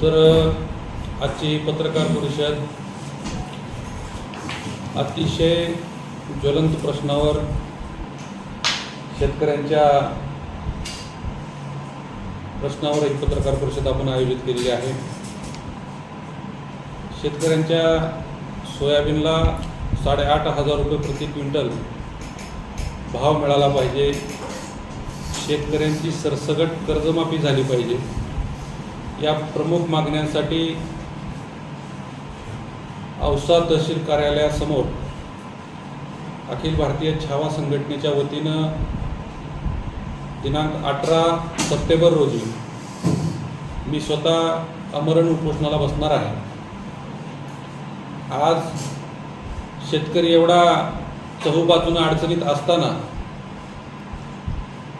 तर आजची पत्रकार परिषद अतिशय ज्वलंत प्रश्नावर शेतकऱ्यांच्या प्रश्नावर एक पत्रकार परिषद आपण आयोजित केलेली आहे. शेतकऱ्यांच्या सोयाबीनला साडेआठ हजार रुपये प्रति क्विंटल भाव मिळाला पाहिजे. शेतकऱ्यांची सरसगट कर्जमाफी झाली पाहिजे. या प्रमुख मागण्यांसाठी औसा तहसील कार्यालयासमोर अखिल भारतीय छावा संघटनेच्या वतीनं दिनांक अठरा सप्टेंबर रोजी मी स्वतः अमरण उपोषणाला बसणार आहे. आज शेतकरी एवढा चहूबाजूनं अडचणीत असताना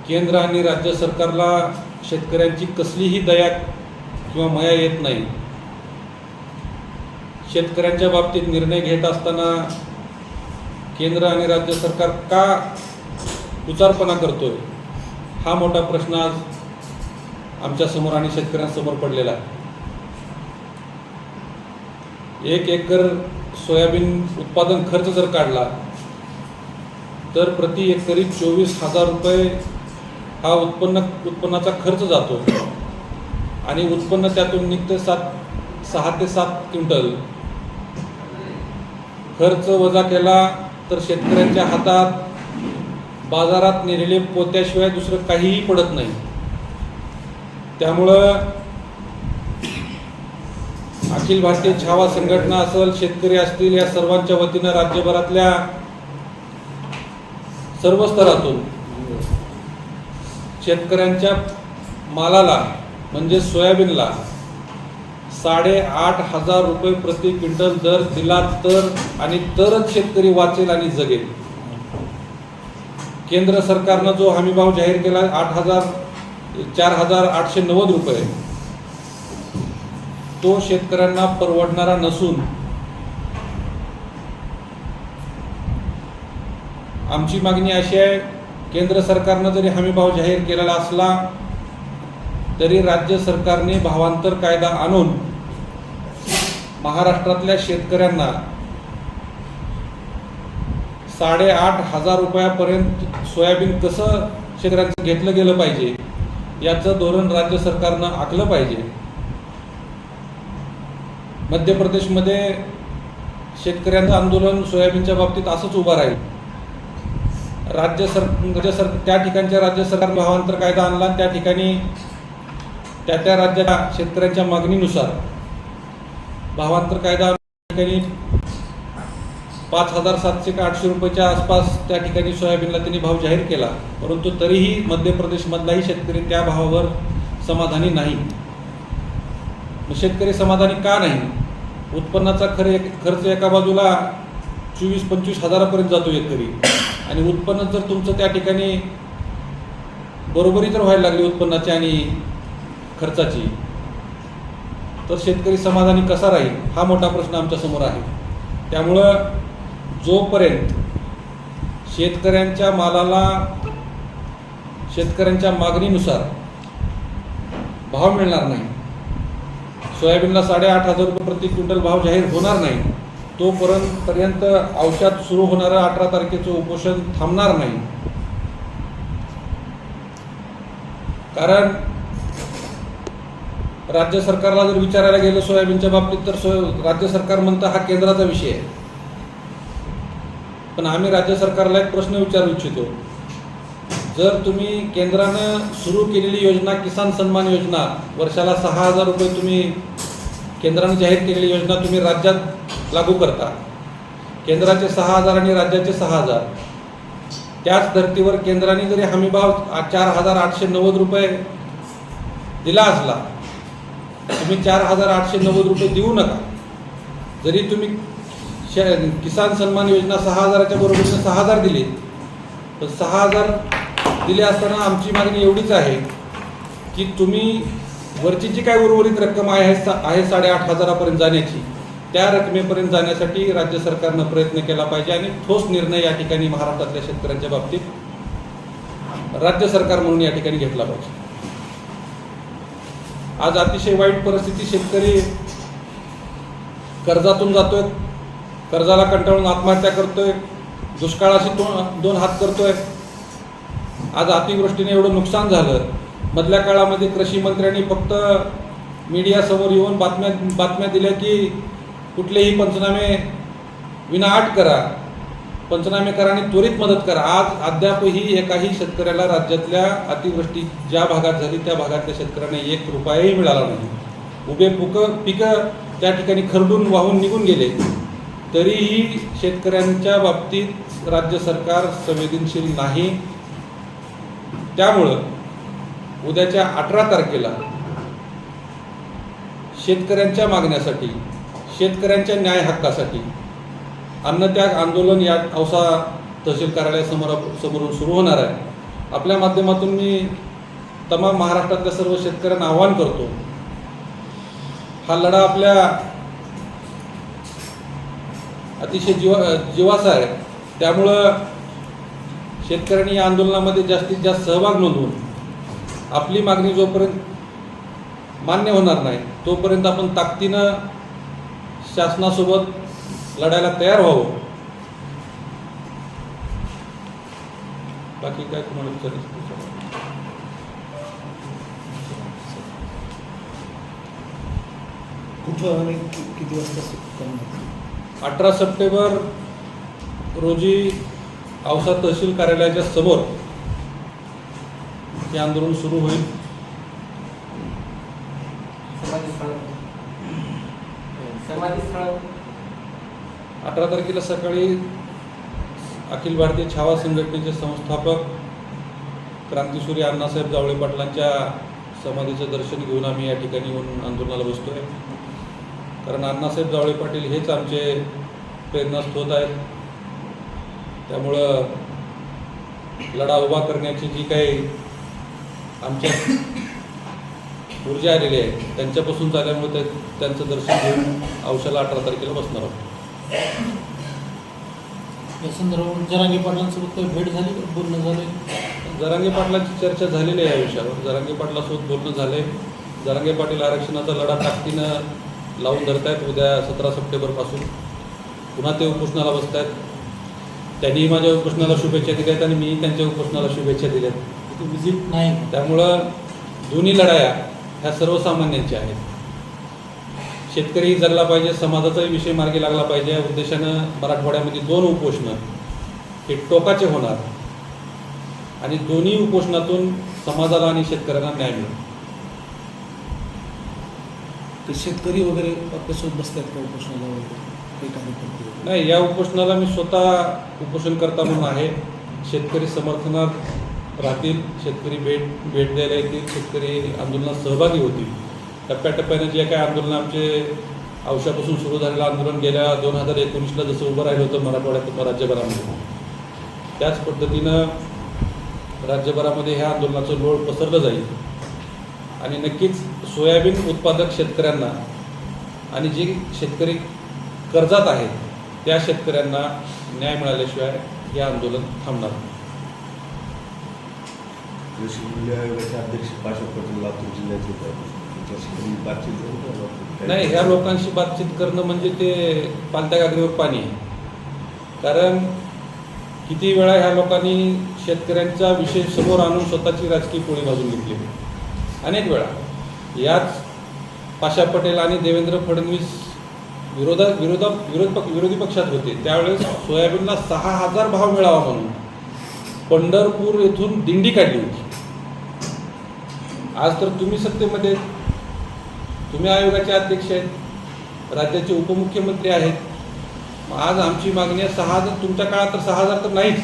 केंद्र आणि राज्य सरकारला शेतकऱ्यांची कसलीही दया किंवा मया येत नाही. शेतकऱ्यांच्या बाबतीत निर्णय घेत असताना केंद्र आणि राज्य सरकार का उचारपणा करतोय? हा मोठा प्रश्न आज आमच्यासमोर आणि शेतकऱ्यांसमोर पडलेला आहे. एक एकर सोयाबीन उत्पादन खर्च जर काढला तर प्रति एकरी चोवीस हजार रुपये हा उत्पन्न उत्पन्नाचा खर्च जातो. आणि उत्पन्न त्यातून निघतं सात सहा ते सात क्विंटल. खर्च वजा केला तर शेतकऱ्यांच्या हातात बाजारात नेलेले पोत्याशिवाय दुसरं काहीही पडत नाही. त्यामुळं अखिल भारतीय छावा संघटना असेल शेतकरी असतील या सर्वांच्या वतीनं राज्यभरातल्या सर्व स्तरातून शेतकऱ्यांच्या मालाला म्हणजे सोयाबीनला साडेआठ हजार रुपये प्रति क्विंटल दर दिला तर आणि तरच शेतकरी वाचेल आणि जगेल. केंद्र सरकारनं जो हमीभाव जाहीर केला आठ हजार चार हजार आठशे नव्वद रुपये. तो शेतकऱ्यांना परवडणारा नसून आमची मागणी अशी आहे केंद्र सरकारनं जरी हमीभाव जाहीर केलेला असला तरी राज्य सरकारने भावांतर कायदा आणून महाराष्ट्रातल्या शेतकऱ्यांना साडेआठ हजार रुपयापर्यंत सोयाबीन कसं शेतकऱ्यांचं घेतलं गेलं पाहिजे याचं धोरण राज्य सरकारनं आखलं पाहिजे. मध्य प्रदेशमध्ये शेतकऱ्यांचं आंदोलन सोयाबीनच्या बाबतीत असंच उभं राहील. राज्य सर राज्य सर त्या ठिकाणच्या राज्य सरकार भावांतर कायदा आणला त्या ठिकाणी त्या त्या राज्याच्या शेतकऱ्यांच्या मागणीनुसार. भावांतर कायदा ठिकाणी पाच हजार सातशे का आठशे रुपयाच्या आसपास त्या ठिकाणी सोयाबीनला त्यांनी भाव जाहीर केला. परंतु तरीही मध्य प्रदेशमधलाही शेतकरी त्या भावावर समाधानी नाही. शेतकरी समाधानी का नाही? उत्पन्नाचा खरे खर्च एका बाजूला चोवीस पंचवीस हजारापर्यंत जातो एकरी आणि उत्पन्न जर तुमचं त्या ठिकाणी बरोबरी जर व्हायला लागली उत्पन्नाची आणि खर्चाची. तर शेतकरी समाधानी कसा राहील? हा मोठा प्रश्न आमच्यासमोर आहे. त्यामुळं जोपर्यंत शेतकऱ्यांच्या मालाला शेतकऱ्यांच्या मागणीनुसार भाव मिळणार नाही सोयाबीनला साडेआठ हजार रुपये प्रति क्विंटल भाव जाहीर होणार नाही तोपर्यंत पर्यंत औषध सुरू होणारं अठरा तारखेचं उपोषण थांबणार नाही. कारण राज्य सरकारला जर विचारायला गेलं सोयाबीनच्या बाबतीत तर सोय राज्य सरकार म्हणतं हा केंद्राचा विषय आहे. पण आम्ही राज्य सरकारला एक प्रश्न विचारू इच्छितो. जर तुम्ही केंद्रानं सुरू केलेली योजना किसान सन्मान योजना वर्षाला सहा हजार रुपये तुम्ही केंद्रानं जाहीर केलेली योजना तुम्ही राज्यात लागू करता. केंद्राचे सहा हजार आणि राज्याचे सहा हजार. त्याच धर्तीवर केंद्राने जरी हमीभाव चार हजार आठशे नव्वद रुपये दिला असला तुम्ही चार हजार आठशे नव्वद रुपये देऊ नका. जरी तुम्ही शे- किसान सन्मान योजना सहा हजाराच्या बरोबरीने सहा हजार दिले तर सहा हजार दिले असताना आमची मागणी एवढीच आहे की तुम्ही वरची जी काय उर्वरित रक्कम आहे सा- आहे साडेआठ हजारापर्यंत जाण्याची त्या रकमेपर्यंत जाण्यासाठी राज्य सरकारनं प्रयत्न केला पाहिजे आणि ठोस निर्णय या ठिकाणी महाराष्ट्रातल्या शेतकऱ्यांच्या बाबतीत राज्य सरकार म्हणून या ठिकाणी घेतला पाहिजे. आज अतिशय वाईट परिस्थिती शेतकरी कर्जातून जातोय कर्जाला कंटाळून आत्महत्या करतोय दुष्काळाशी दोन दोन हात करतोय. आज अतिवृष्टीने एवढं नुकसान झालं. मधल्या काळामध्ये कृषी मंत्र्यांनी फक्त मीडियासमोर येऊन बातम्या बातम्या दिल्या की कुठलेही पंचनामे विनाआट करा. पंचनामे करा आणि त्वरित मदत करा. आज अद्यापही एकाही शेतकऱ्याला राज्यातल्या अतिवृष्टी ज्या भागात झाली त्या भागातल्या शेतकऱ्यांना एक रुपयाही मिळाला नाही. उभे पुक पिकं त्या ठिकाणी खरडून वाहून निघून गेले. तरीही शेतकऱ्यांच्या बाबतीत राज्य सरकार संवेदनशील नाही. त्यामुळं उद्याच्या अठरा तारखेला शेतकऱ्यांच्या मागण्यासाठी शेतकऱ्यांच्या न्याय हक्कासाठी अन्नत्याग आंदोलन या औसा तहसील कार्यालयासमोर समोरून सुरू होणार आहे. आपल्या माध्यमातून मी तमाम महाराष्ट्रातल्या सर्व शेतकऱ्यांना आवाहन करतो हा लढा आपल्या अतिशय जीवा जीवाचा आहे. त्यामुळं शेतकऱ्यांनी या आंदोलनामध्ये जास्तीत जास्त सहभाग नोंदवून आपली मागणी जोपर्यंत मान्य होणार नाही तोपर्यंत आपण ताकदीनं शासनासोबत लढायला तयार व्हावं. बाकी काय तुम्हाला विचारायचं कुठं आणि किती वाजता अठरा सप्टेंबर रोजी औसा तहसील कार्यालयाच्या समोर हे आंदोलन सुरू होईल. समाधी स्थळ. समाधी स्थळ. अठरा तारखेला सकाळी अखिल भारतीय छावा संघटनेचे संस्थापक क्रांतीसूर्य अण्णासाहेब जावळे पाटलांच्या समाधीचं दर्शन घेऊन आम्ही या ठिकाणी येऊन आंदोलनाला बसतोय. कारण अण्णासाहेब जावळे पाटील हेच आमचे प्रेरणास्त्रोत आहेत. त्यामुळं लढा उभा करण्याची जी काही आमच्या ऊर्जा आलेली आहे त्यांच्यापासून झाल्यामुळे ते त्यांचं दर्शन घेऊन औषधाला अठरा तारखेला बसणार आहोत. या संदर्भात जरांगे पाटलांसोबत काही भेट झाली का? बोलणं झालं जरांगे पाटलांची चर्चा झालेली आहे या विषयावर जरांगे पाटलासोबत बोलणं झालंय. जरांगे पाटील आरक्षणाचा लढा ताकदीनं लावून धरतायत उद्या सतरा सप्टेंबरपासून. पुन्हा ते उपोषणाला बसत आहेत त्यांनीही माझ्या उपोषणाला शुभेच्छा दिल्या आहेत आणि मीही त्यांच्या उपोषणाला शुभेच्छा दिल्या आहेत. तिथे विजिट नाही? त्यामुळं दोन्ही लढाया ह्या सर्वसामान्यांच्या आहेत. शेतकरीही जगला पाहिजे समाजाचाही विषय मार्गी लागला पाहिजे. या उद्देशानं मराठवाड्यामध्ये दोन उपोषणं हे टोकाचे होणार. आणि दोन्ही उपोषणातून समाजाला आणि शेतकऱ्यांना न्याय मिळेल. ते शेतकरी वगैरे आपल्यासोबत बसतात का उपोषणाला वगैरे? नाही या उपोषणाला मी स्वतः उपोषणकर्ता म्हणून आहे. शेतकरी समर्थनात राहतील. शेतकरी भेट भेट द्यायला येतील. शेतकरी आंदोलनात सहभागी होतील. टप्प्याटप्प्याने जे काही आंदोलन आमचे औषधापासून सुरू झालेलं आंदोलन गेल्या दोन हजार एकोणीसला जसं उभं राहिलं होतं मराठवाड्यात राज्यभरामध्ये. त्याच पद्धतीनं राज्यभरामध्ये ह्या आंदोलनाचं लोळ पसरलं जाईल. आणि नक्कीच सोयाबीन उत्पादक शेतकऱ्यांना आणि जे शेतकरी कर्जात आहेत त्या शेतकऱ्यांना न्याय मिळाल्याशिवाय हे आंदोलन थांबणार कृषी मूल्य आयोगाचे अध्यक्ष पाशव पटेल लातूर जिल्ह्याचे होते त्यांच्याशी बातचीत झाली का नाही ह्या लोकांशी बातचीत करणं म्हणजे ते पालत्या गागरीवर पाणी आहे. कारण किती वेळा ह्या लोकांनी शेतकऱ्यांचा विषय समोर आणून स्वतःची राजकीय पोळी भाजून घेतली. अनेक वेळा. याच पाशा पटेल आणि देवेंद्र फडणवीस विरोधात विरोधात विरोध पक्ष विरोधी पक्षात होते. त्यावेळेस सोयाबीनला सहा हजार भाव मिळावा म्हणून पंढरपूर येथून दिंडी काढली होती. आज तर तुम्ही सत्तेमध्ये आहेत. तुम्ही आयोगाचे अध्यक्ष आहेत राज्याचे उपमुख्यमंत्री आहेत. आज आमची मागणी आहे सहा हजार तुमच्या काळात तर सहा हजार तर नाहीच.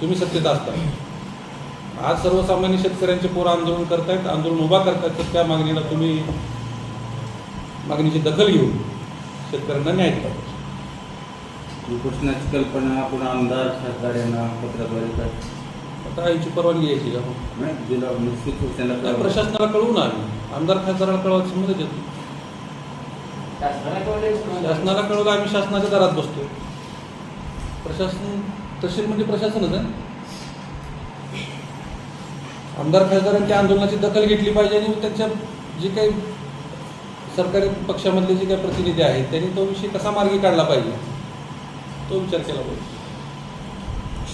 तुम्ही सत्तेत असता. आज सर्वसामान्य शेतकऱ्यांचे पोरं आंदोलन करतायत आंदोलन उभा करतायत तर त्या मागणीला तुम्ही मागणीची दखल घेऊन शेतकऱ्यांना न्याय द्या कृष्णाची कल्पना आपण आमदार खासदार यांना पत्राद्वारे आता याची परवानगी यायची का? नाही दिला निश्चित कळवा. प्रशासनाला कळवू ना आम्ही आमदार खासदाराला कळवायचं संबंध देतो. शासनाला कळवलं आम्ही शासनाच्या दारात बसतोय. प्रशासन तहसील म्हणजे प्रशासनच आहे. आमदार खासदारांनी त्या आंदोलनाची दखल घेतली पाहिजे आणि त्यांच्या जे काही सरकारी पक्षामधले जे काही प्रतिनिधी आहेत त्यांनी तो विषय कसा मार्गी काढला पाहिजे? तो विचार केला पाहिजे.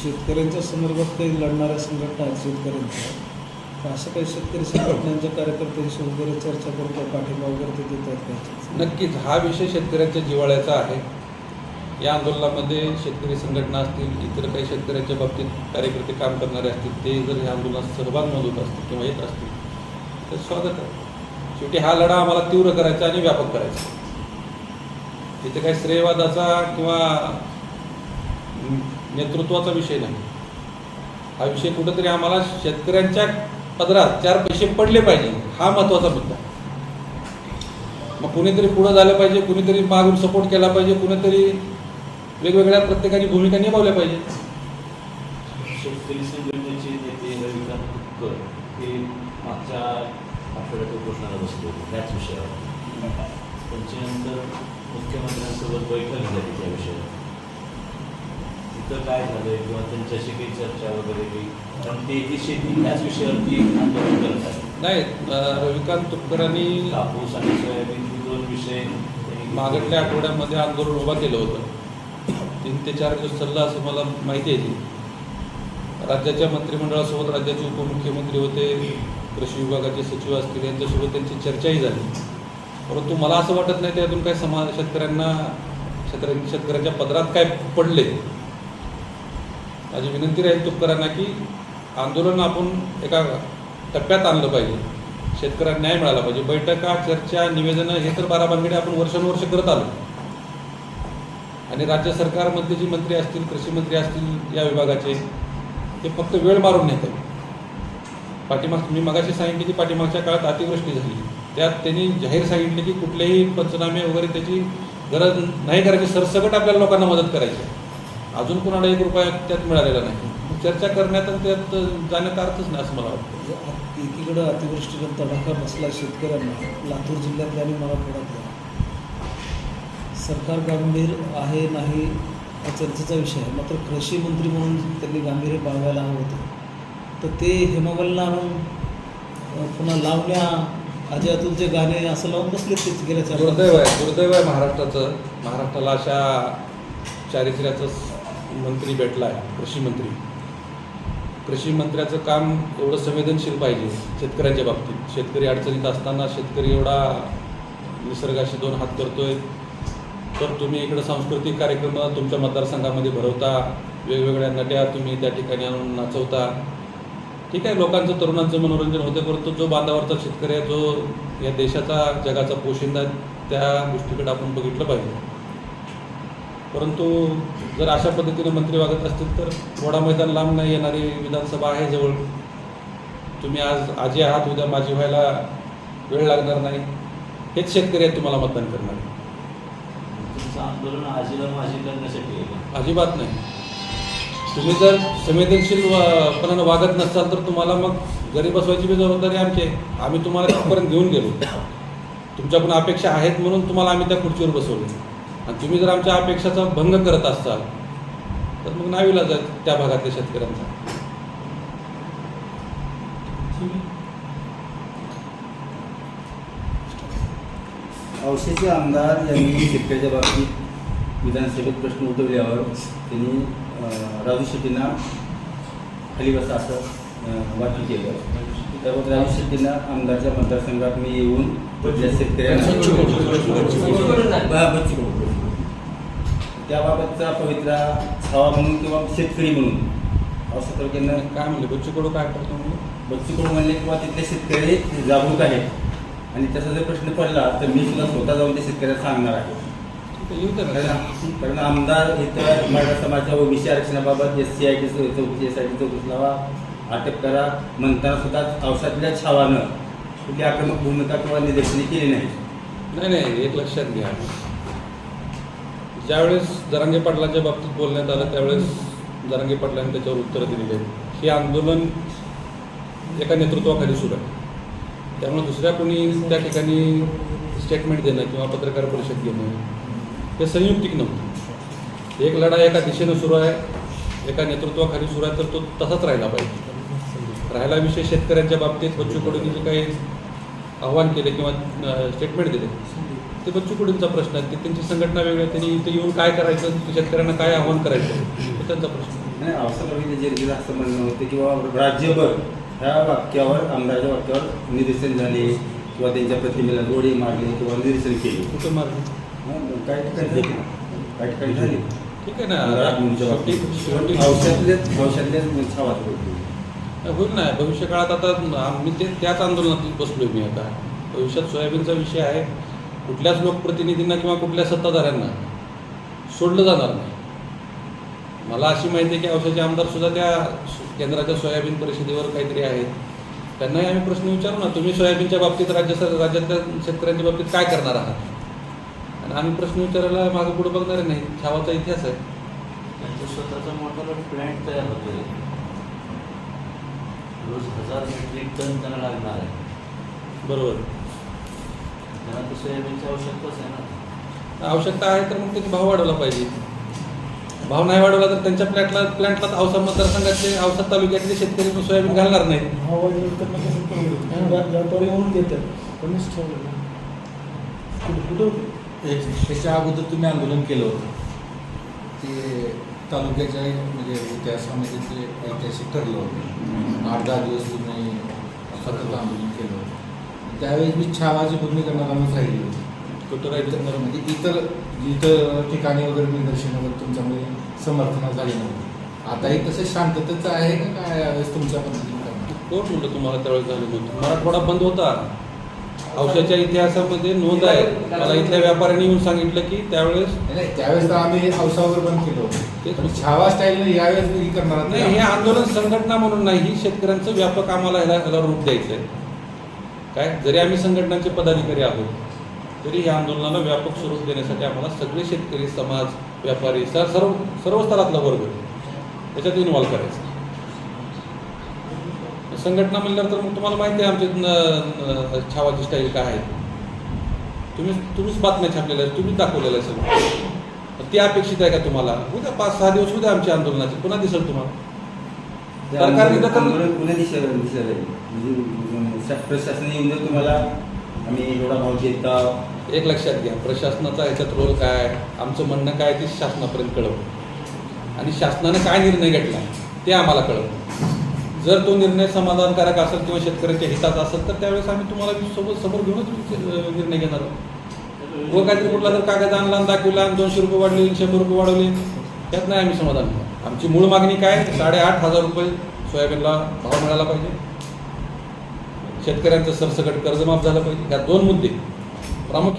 शेतकऱ्यांच्या संदर्भात काही लढणाऱ्या संघटना आहेत शेतकऱ्यांच्या. असं काही शेतकरी संघटनांच्या कार्यकर्त्यांशी वगैरे चर्चा करतो पाठिंबा वगैरे ते देतात का? नक्कीच. हा विषय शेतकऱ्यांच्या जिव्हाळ्याचा आहे. या आंदोलनामध्ये शेतकरी संघटना असतील इतर काही शेतकऱ्यांच्या बाबतीत कार्यकर्ते काम करणारे असतील ते जर या आंदोलनात सहभाग नोंदवत असतील किंवा येत असतील तर स्वागत आहे. शेवटी हा लढा आम्हाला तीव्र करायचा आणि व्यापक करायचा. इथे काही श्रेयवादाचा किंवा नेतृत्वाचा विषय नाही. हा विषय कुठेतरी आम्हाला शेतकऱ्यांच्या पदरात चार पैसे पडले पाहिजे. हा महत्त्वाचा मुद्दा. मग कुणीतरी पुढं झालं पाहिजे कुणीतरी मागून सपोर्ट केला पाहिजे कुणीतरी वेगवेगळ्या प्रत्येकाने भूमिका निभावल्या पाहिजे. शेतकरी संघटनेचे नेते रविकांत तुपकर हे मागच्या आठवड्यात उपोषणाला बसले होते त्याच विषयावर. त्यांच्यानंतर मुख्यमंत्र्यांसोबत बैठक झाली त्या विषयावर. तिथं काय झालं किंवा त्यांच्याशी काही चर्चा वगैरे काही कारण ते ही शेती त्याच विषयावरती आंदोलन करत आहेत. नाही अं, रविकांत तुपकरांनी कापूस आणि सोयाबीन हे दोन विषय त्यांनी- मागच्या आठवड्यामध्ये आंदोलन उभा केलं होतं. तीन ते चार दिवस चाललं असं मला माहिती आहे. ती राज्याच्या मंत्रिमंडळासोबत राज्याचे उपमुख्यमंत्री होते कृषी विभागाचे सचिव असतील यांच्यासोबत त्यांची चर्चाही झाली. परंतु मला असं वाटत नाही त्यातून काय समाज शेतकऱ्यांना शेतकऱ्यां शेतकऱ्यांच्या पदरात काय पडले. माझी विनंती राहील तुपकरांना की आंदोलन आपण एका टप्प्यात आणलं पाहिजे. शेतकऱ्यांना न्याय मिळाला पाहिजे. बैठका चर्चा निवेदनं हे तर बारा आपण वर्षानुवर्ष करत आलो. आणि राज्य सरकारमधले जी मंत्री असतील कृषी मंत्री असतील या विभागाचे ते फक्त वेळ मारून नेतात पाठीमाग मी मगाशी सांगितले की पाठीमागच्या काळात अतिवृष्टी झाली. त्यात त्यांनी जाहीर सांगितले की कुठलेही पंचनामे वगैरे त्याची गरज नाही करायची. सरसकट आपल्याला लोकांना मदत करायची अजून कोणाला एक रुपया त्यात मिळालेला नाही. चर्चा करण्यात आणि त्यात जाण्यात अर्थच नाही असं मला वाटतं. म्हणजे एकीकडं अतिवृष्टीचा तडाखा बसला शेतकऱ्यांना. लातूर जिल्ह्यातल्या आणि मराठवाड्यातल्या. सरकार गंभीर आहे नाही हा चर्चेचा विषय आहे. मात्र कृषी मंत्री म्हणून त्यांनी गांभीर्य बाळगायला हवं होतं. तर ते हेमावलना आणून पुन्हा लावण्या अजय अतुलचे गाणे असं लावून बसले ते गेल्या दुर्दैव आहे दुर्दैव आहे महाराष्ट्राचं. महाराष्ट्राला अशा चारित्र्याचं मंत्री भेटला आहे कृषी मंत्री. कृषी मंत्र्याचं काम एवढं संवेदनशील पाहिजे शेतकऱ्यांच्या बाबतीत. शेतकरी अडचणीत असताना शेतकरी एवढा निसर्गाशी दोन हात करतोय. तर तुम्ही इकडं सांस्कृतिक कार्यक्रम तुमच्या मतदारसंघामध्ये भरवता वेगवेगळ्या नट्या तुम्ही त्या ठिकाणी आणून नाचवता. ठीक आहे लोकांचं तरुणांचं मनोरंजन होते परंतु जो बांधावरचा शेतकरी आहे जो या देशाचा जगाचा पोशिंदा त्या गोष्टीकडे आपण बघितलं पाहिजे. परंतु जर अशा पद्धतीने मंत्री वागत असतील तर मोडा मैदान लांब नाही येणारी विधानसभा आहे जवळ. तुम्ही आज आजी आहात उद्या माझी व्हायला वेळ लागणार नाही. हेच शेतकरी आहेत तुम्हाला मतदान करणार. तुमचं आंदोलन आजीला माझी करण्यासाठी? अजिबात नाही. तुम्ही जर संवेदनशील पणानं वागत नसाल तर तुम्हाला मग घरी बसवायची बी जबाबदारी आमची आहे. आम्ही तुम्हाला तिथपर्यंत घेऊन गेलो. तुमच्याकडून अपेक्षा आहेत म्हणून तुम्हाला आम्ही त्या खुर्चीवर बसवले. आणि तुम्ही जर आमच्या अपेक्षाचा भंग करत असाल तर मग नावीला जाय त्या भागातल्या शेतकऱ्यांचा. औषधी आमदार यांनी शेतकऱ्याच्या बाबतीत विधानसभेत प्रश्न उठवल्यावर त्यांनी राजू शेट्टींना खाली बसा असं वाक्य केलं. त्यावर राजू शेट्टींना आमदारच्या मतदारसंघात मी येऊन शेतकऱ्यांना. त्याबाबतचा पवित्रा छावा म्हणून किंवा शेतकरी म्हणून. असं प्रकारनं काय म्हणले? बच्चू कडू काय करतो म्हणले? बच्चू कडू म्हणले किंवा तिथले शेतकरी जागरूक आहेत. आणि त्याचा जर प्रश्न पडला तर मी सुद्धा स्वतः जाऊन त्या शेतकऱ्याला सांगणार आहे. कारण आमदार इथं मराठा समाजाच्या ओबीसी आरक्षणाबाबत एस सी आय टी चौकशी एस आय टी चौकशी लावा अटक करा म्हणताना सुद्धा औषधातल्या छावानं कुठली आक्रमक भूमिका किंवा निदर्शने केली नाही नाही नाही एक लक्षात घ्या. ज्यावेळेस जरांगे पाटलांच्या बाबतीत बोलण्यात आलं त्यावेळेस जरांगे पाटलांनी त्याच्यावर उत्तरं दिलेली आहेत. हे आंदोलन एका नेतृत्वाखाली सुरू आहे. त्यामुळे दुसऱ्या कोणी त्या ठिकाणी स्टेटमेंट देणं किंवा पत्रकार परिषद घेणं हे संयुक्तिक नव्हतं. एक लढा एका दिशेनं सुरू आहे एका नेतृत्वाखाली सुरू आहे तर तो तसाच राहिला पाहिजे. राहिला विषय शेतकऱ्यांच्या बाबतीत बच्चू कडून जे काही आव्हान केले किंवा स्टेटमेंट दिले ते बच्चू कडूंचा प्रश्न आहे ते त्यांची संघटना वेगळी आहे त्यांनी इथे येऊन काय करायचं शेतकऱ्यांना काय आव्हान करायचं? तो त्यांचा प्रश्न. नाही अवसर जे असं म्हणणं होते किंवा राज्यभर ह्या वाक्यावर आमदारच्या वाक्यावर निदर्शन झाले किंवा त्यांच्या प्रतिमेला गोळी मारले किंवा निदर्शन केले. कुठं मार्ग हं, काही ठिकाणी झाले. काही ठिकाणी झाले. ठीक आहे ना. होती होईल. ना. भविष्य काळात आता आम्ही ते त्याच आंदोलनात बसलोय मी आता. भविष्यात सोयाबीनचा विषय आहे. कुठल्याच लोकप्रतिनिधींना किंवा कुठल्या सत्ताधाऱ्यांना सोडलं जाणार नाही. मला अशी माहिती आहे की औषधाचे आमदार सुद्धा त्या केंद्राच्या सोयाबीन परिषदेवर काहीतरी आहेत. त्यांनाही आम्ही प्रश्न विचारू ना तुम्ही सोयाबीनच्या बाबतीत राज्य सर राज्यातल्या शेतकऱ्यांच्या बाबतीत काय करणार आहात? आणि आम्ही प्रश्न विचारायला मागं पुढे बघणार नाही. छावाचा इतिहास आहे. त्यांचा स्वतःचा मोठा प्लॅन्ट तयार होतोय. रोज हजार मेट्रिक टन त्यांना लागणार आहे. बरोबर. तर सोयाबीनची आवश्यकताच आहे ना. आवश्यकता आहे तर मग त्याची भाव वाढवला पाहिजे. भाव नाही वाढवला तर त्यांच्या प्लॅटला प्लॅन्टला औसा मतदारसंघाचे औसा तालुक्यातले शेतकरी मग सोयाबीन घालणार नाही भाव तर मग कसं परवडेल? व्या- व्यापारी म्हणून देतात. कमीच ठेवलं कुठं कुठं होते? त्याच्या त्याच्या अगोदर तुम्ही आंदोलन केलं होतं. ते तालुक्याच्या म्हणजे इतिहासामध्ये ते ऐतिहासिक ठरलं होतं. आठ दहा दिवस तुम्ही सतत आंदोलन केलं होतं. त्यावेळेस मी छावाची भूमिका नकामच राहिली. होती कुठं म्हणजे इतर इतर ठिकाणी वगैरे निदर्शन वगैरे तुमच्यामध्ये समर्थन झाले नव्हते आताही तसं शांततेचं आहे का काय यावेळेस तुमच्या पद्धतीने करणार? कोण म्हणलं तुम्हाला त्यावेळेस झालं नव्हतं? मराठवाडा बंद होता. औषधाच्या इतिहासामध्ये नोंद आहे. मला इथल्या व्यापाऱ्यांनी येऊन सांगितलं की त्यावेळेस नाही, त्यावेळेस तर आम्ही औसावर बंद केलं पण छावा स्टाईलने यावेळेस ही करणार नाही हे? आंदोलन संघटना म्हणून नाही शेतकऱ्यांचं व्यापक आम्हाला ह्याला रूप द्यायचं आहे काय? जरी आम्ही संघटनांचे पदाधिकारी आहोत तरी या आंदोलनाला व्यापक स्वरूप देण्यासाठी आम्हाला सगळे शेतकरी समाज व्यापारी स- सर्व सर्व स्तरातला वर्ग त्याच्यात इन्व्हॉल्व करायचं. संघटना म्हणल्यावर तर मग तुम्हाला माहिती आहे आमची न- न- छावाची स्टाईल काय आहे. तुम्ही तुम्हीच बातम्या छापलेल्या आहेत तुम्हीच दाखवलेल्या आहे सगळं ती अपेक्षित आहे का तुम्हाला? उद्या पाच सहा दिवस उद्या आमच्या आंदोलनाचे पुन्हा दिसेल तुम्हाला. सरकारने शा- प्रशासनाने येऊन जर तुम्हाला आम्ही एवढा भाव देता एक लक्षात घ्या प्रशासनाचा याच्यात रोल काय आमचं म्हणणं काय ते शासनापर्यंत कळवलं आणि शासनानं काय निर्णय घेतला ते आम्हाला कळवं जर तो निर्णय समाधानकारक असेल किंवा शेतकऱ्याच्या हिताचा असेल तर त्यावेळेस आम्ही तुम्हाला सोबत समोर घेऊनच निर्णय घेणार आहोत. व काहीतरी कुठला जर कागद आणला आणि दाखवला आणि दोनशे रुपये वाढले शंभर रुपये वाढवले. त्यात नाही आम्ही समाधान आमची मूळ मागणी काय साडेआठ हजार रुपये सोयाबीनला भाव मिळाला पाहिजे. शेतकऱ्यांचं सरसकट कर्जमाफ झालं पाहिजे. ह्या दोन मुद्दे. प्रामुख्याने